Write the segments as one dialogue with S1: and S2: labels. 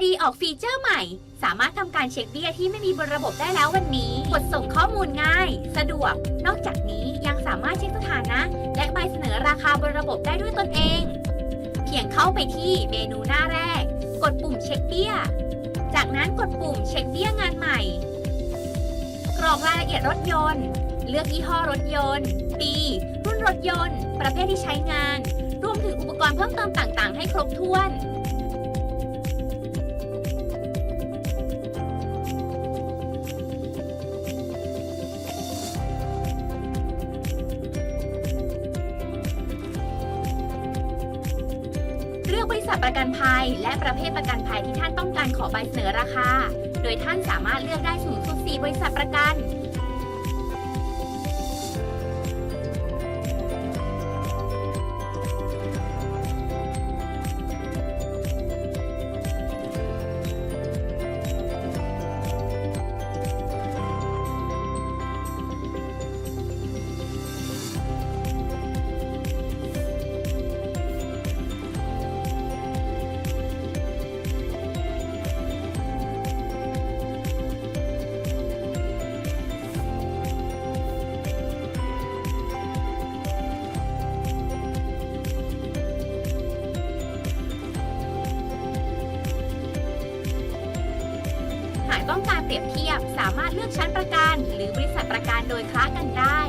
S1: ID ออกฟีเจอร์ใหม่ สามารถทำการเช็คเบี้ยที่ไม่มีบนระบบได้แล้ววันนี้ กดส่งข้อมูลง่าย สะดวก นอกจากนี้ยังสามารถเช็คสถานะ และใบเสนอราคาบนระบบได้ด้วยตนเอง เพียงเข้าไปที่เมนูหน้าแรก กดปุ่มเช็คเบี้ย จากนั้นกดปุ่มเช็คเบี้ยงานใหม่ กรอกรายละเอียดรถยนต์ เลือกยี่ห้อรถยนต์ ปี รุ่นรถยนต์ ประเภทที่ใช้งาน รวมถึงอุปกรณ์เพิ่มเติมต่าง ๆ ให้ครบถ้วน ลือกบริษัทประกันภัย และประเภทประกันภัยที่ท่านต้องการขอใบเสนอราคา โดยท่านสามารถเลือกได้สูงสุด4บริษัทประกัน ต้องการเปรียบเทียบ สามารถเลือกชั้นประกัน หรือบริษัทประกันโดยคละกันได้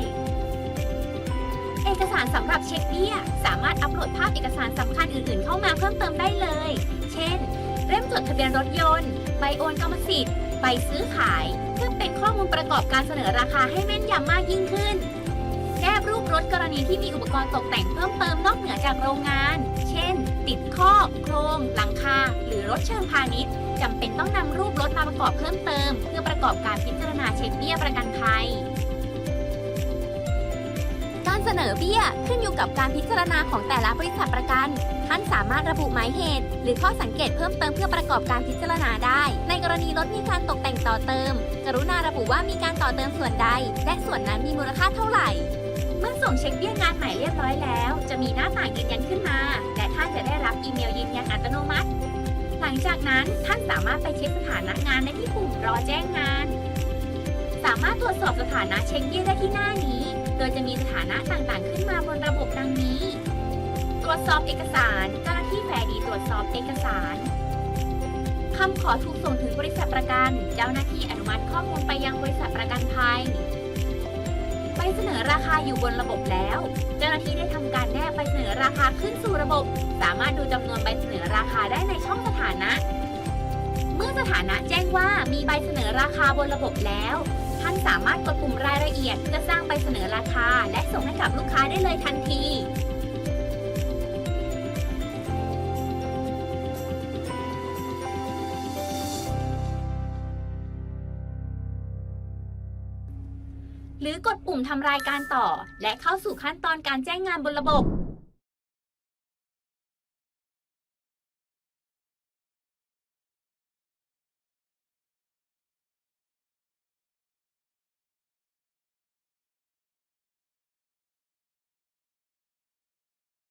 S1: เอกสารสำหรับเช็คเบี้ย สามารถอัปโหลดภาพเอกสารสำคัญอื่นๆ เข้ามาเพิ่มเติมได้เลย เช่น เล่มจดทะเบียนรถยนต์ ใบโอนกรรมสิทธิ์ใบซื้อขาย เพื่อเป็นข้อมูลประกอบการเสนอราคาให้แม่นยำมากยิ่งขึ้นแนบรูปรถกรณีที่มีอุปกรณ์ตกแต่งเพิ่มเติมนอกเหนือจากโรงงาน เช่น ติดคอโครง หลังคา หรือรถเชิงพาณิชย์ จำเป็นต้องนำรูปรถมาประกอบเพิ่มเติม เพื่อประกอบการพิจารณาเช็คเบี้ยประกันภัย การเสนอเบี้ยขึ้นอยู่กับการพิจารณาของแต่ละบริษัทประกัน ท่านสามารถระบุหมายเหตุ หรือข้อสังเกตเพิ่มเติมเพื่อประกอบการพิจารณาได้ ในกรณีรถมีการตกแต่งต่อเติม กรุณาระบุว่ามีการต่อเติมส่วนใด และส่วนนั้นมีมูลค่าเท่าไหร่ เมื่อส่งเช็คเบี้ยงานใหม่เรียบร้อยแล้ว จะมีหน้าต่างยืนยันขึ้นมา งจากนั้นท่านสามารถไปเช็คสถานะงานได้ที่ปุ่มรอแจ้งงาน สามารถตรวจสอบสถานะเช็คเบี้ยได้ที่หน้านี้ โดยจะมีสถานะต่างๆ ขึ้นมาบนระบบดังนี้ ตรวจสอบเอกสารเจ้าหน้าที่แฟร์ดีตรวจสอบเอกสารคำขอถูกส่งถึงบริษัทประกัน เจ้าหน้าที่อนุมัติข้อมูลไปยังบริษัทประกันภัย ใบเสนอราคาอยู่บนระบบแล้ว เจ้าหน้าที่ได้ทำการแนบใบเสนอราคาขึ้นสู่ระบบ สามารถดูจำนวนใบเสนอราคาได้ในช่องสถานะ เมื่อสถานะแจ้งว่ามีใบเสนอราคาบนระบบแล้ว ท่านสามารถกดปุ่มรายละเอียดเพื่อสร้างใบเสนอราคา และส่งให้กับลูกค้าได้เลยทันที หรือกดปุ่มทำรายการต่อ และเข้าสู่ขั้นตอนการแจ้งงานบนระบบ